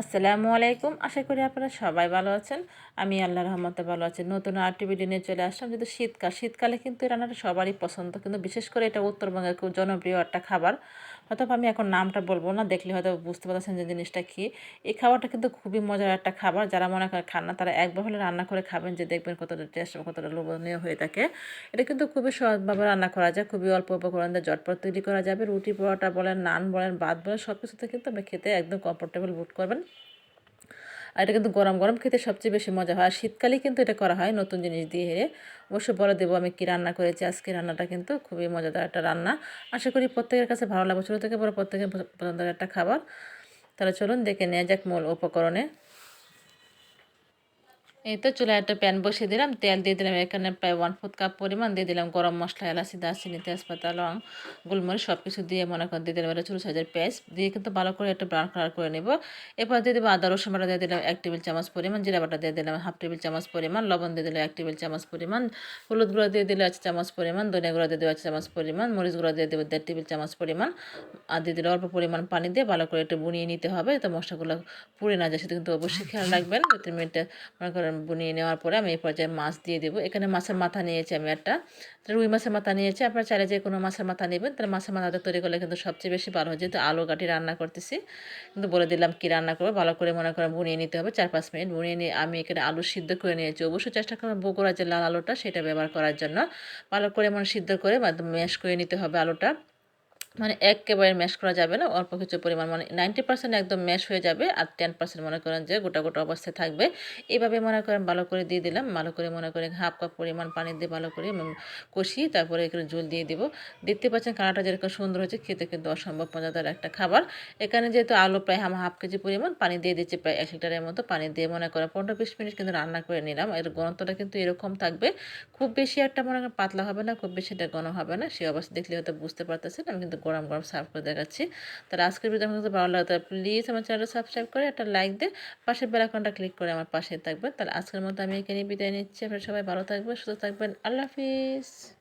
আসসালামু আলাইকুম। আশা করি আপনারা সবাই ভালো আছেন। আমি আল্লাহ রহমতে ভালো আছি। নতুন আরটি ভিডিও নিয়ে চলে আসলাম, যেহেতু শীতকাল। শীতকালে কিন্তু রান্নাটা সবারই পছন্দ, কিন্তু বিশেষ করে এটা উত্তরবঙ্গের খুব জনপ্রিয় একটা খাবার। হয়তো আমি এখন নামটা বলব না, দেখলে হয়তো বুঝতে পারছেন যে জিনিসটা কী। এই খাবারটা কিন্তু খুবই মজার একটা খাবার, যারা মনে করে খান না, তারা একবার হলে রান্না করে খাবেন যে দেখবেন কতটা টেস্ট কতটা লোভনীয় হয়ে থাকে। এটা কিন্তু খুবই সহজভাবে রান্না করা যায়, খুবই অল্প উপকরণ দিয়ে জটপট তৈরি করা যাবে। রুটি পরোটা বলেন, নান বলেন, ভাত বলেন সব কিছুতে কিন্তু আপনি খেতে একদম কমফোর্টেবল বুট করবেন। আর এটা কিন্তু গরম গরম খেতে সবচেয়ে বেশি মজা হয়। আর শীতকালেই কিন্তু এটা করা হয় নতুন জিনিস দিয়ে হেরে অবশ্যই বলে দেবো আমি কী রান্না করেছি। আজকে রান্নাটা কিন্তু খুবই মজাদার একটা রান্না। আশা করি প্রত্যেকের কাছে ভালো লাগবে। ছোটো থেকে বড় প্রত্যেকের পছন্দের একটা খাবার। তাহলে চলুন দেখে নেওয়া যাক মূল উপকরণে। এই তো চুলায় একটা প্যান বসিয়ে দিলাম তেল দিয়ে দিলাম এখানে প্রায় ওয়ান ফোর্থ কাপ পরিমাণ দিয়ে দিলাম গরম মশলা এলাচি দারচিনি তেজপাতা লং গোলমরিচ সব কিছু দিয়ে মনে করেন দিয়ে দিলাম এটা ছোটো সাইজের পেঁয়াজ দিয়ে কিন্তু ভালো করে একটা ব্রাউন কালার করে নেব এরপর দিয়ে দেবো আদা রসুন বাটা দিয়ে দিলাম এক টেবিল চামচ পরিমাণ জিরা বাটা দিয়ে দিলাম হাফ টেবিল চামচ পরিমাণ লবণ দিয়ে দিলাম এক টেবিল চামচ পরিমাণ হলুদ গুঁড়ো দিয়ে দিলে আছে চামচ পরিমাণ ধনিয়া গুঁড়ো দিয়ে দেবো এক চামচ পরিমাণ মরিচ গুঁড়ো দিয়ে দেবো দেড় টেবিল চামচ পরিমাণ আর দিয়ে দিলে অল্প পরিমাণ পানি দিয়ে ভালো করে একটু বুনিয়ে নিতে হবে তো মশলাগুলো পুড়ে না যায় সেটা কিন্তু অবশ্যই খেয়াল রাখবেন দু তিন মিনিটে মনে করেন বুনিয়ে নেওয়ার পরে আমি এই পর্যায়ে মাছ দিয়ে দেবো। এখানে মাছের মাথা নিয়েছি আমি একটা। রুই মাছের মাথা নিয়েছি। আপনারা চাইলে যে কোনো মাছের মাথা নেবেন, তাহলে মাছের মাথাটা তৈরি করলে কিন্তু সবচেয়ে বেশি ভালো হয়। যেহেতু আলু কাটি রান্না করতেছি, কিন্তু বলে দিলাম কি রান্না করব। ভালো করে মনে করেন বুনিয়ে নিতে হবে চার পাঁচ মিনিট। বুনিয়ে নিয়ে আমি এখানে আলু সিদ্ধ করে নিয়েছি। অবশ্যই চেষ্টা করবেন বগুড়া যে লাল আলুটা, সেটা ব্যবহার করার জন্য। ভালো করে মনে সিদ্ধ করে ম্যাশ করে নিতে হবে আলুটা। মানে একেবারে ম্যাশ করা যাবে না। অল্প কিছু পরিমাণ মানে নাইনটি পার্সেন্ট একদম ম্যাশ হয়ে যাবে আর টেন পার্সেন্ট মনে করেন যে গোটা গোটা অবস্থায় থাকবে। এইভাবে মনে করেন ভালো করে দিয়ে দিলাম, ভালো করে মনে করেন হাফ কাপ পরিমাণ পানি দিয়ে ভালো করে কষি তারপরে এখানে জল দিয়ে দিব। দেখতে পাচ্ছেন কানাটা যেরকম সুন্দর হয়েছে, খেতে কিন্তু অসম্ভব মজাদার একটা খাবার। এখানে যেহেতু আলু প্রায় আমার হাফ কেজি পরিমাণ পানি দিয়ে দিচ্ছি, প্রায় এক লিটারের মতো পানি দিয়ে মনে করেন পনেরো বিশ মিনিট কিন্তু রান্না করে নিলাম। এর গণতটা কিন্তু এরকম থাকবে। খুব বেশি একটা মনে করেন পাতলা হবে না, খুব বেশি এটা ঘন হবে না, সে অবস্থা দেখলে হয়তো বুঝতে পারতেছেন, আমি কিন্তু গরম গরম সার্ভ করে দেখাচ্ছি। তাহলে আজকের ভিডিও আমার ভালো লাগতো প্লিজ আমার চ্যানেলটা সাবস্ক্রাইব করে একটা লাইক দিয়ে পাশের বেলাকনটা ক্লিক করে আমার পাশে থাকবেন। তাহলে আজকের মতো আমি এখানে বিদায় নিচ্ছি। আপনারা সবাই ভালো থাকবেন, সুস্থ থাকবেন। আল্লাহ হাফিজ।